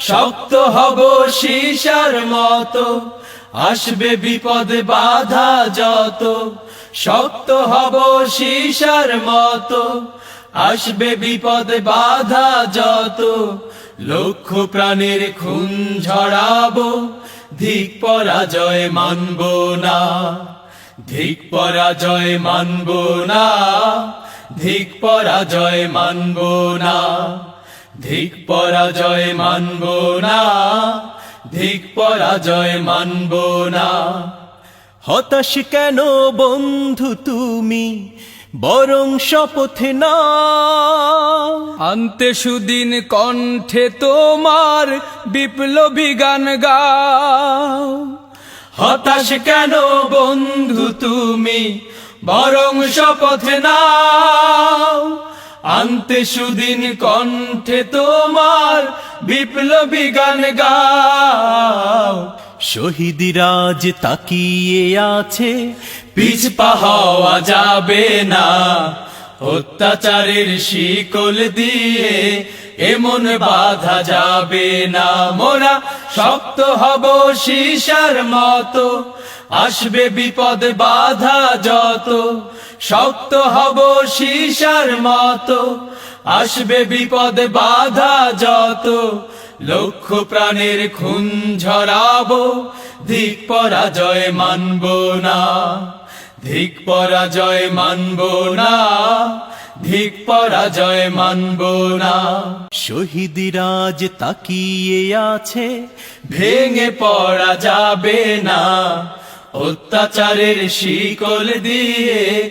শক্ত হব সীসার মতো। আসবে বিপদ, বাধা যত। শক্ত হব সীসার মতো। আসবে বিপদ, বাধা যত। লক্ষ প্রাণের খুন ঝরাবো ধিক পরাজয় মানব না। ধিক পরাজয় মানব না। ধিক পরাজয় মানব না। ধিক পরাজয় মানব না ধিক পরাজয় মানব না। হতাশ কেন বন্ধু তুমি? বরং শপথ না। আনতে সুদিন কণ্ঠে তোমার বিপ্লবী গান গাও। হতাশ কেন বন্ধু তুমি? বরং শপথ নাও। আনতে সুদিন কণ্ঠে তোমার বিপ্লবী গান গাও। শহীদিরাজ তাকিয়ে আছে পিছ পাহাওয়া যাবে না। অত্যাচারের শিকল দিয়ে এমন বাধা যাবে না। মোরা শক্ত হব সীসার মতো, আসবে বিপদ বাধা যত। শক্ত হব সীসার মতো। আসবে বিপদ বাধা যত। লক্ষ প্রাণের খুন ঝরাবো ধিক পরাজয় মানব না। ধিক পরাজয় মানব না। ধিক পরাজয় মানব না। শহীদিরাজ তাকিয়ে আছে ভেঙে পড়া যাবে না। অত্যাচারের শিকল দিয়ে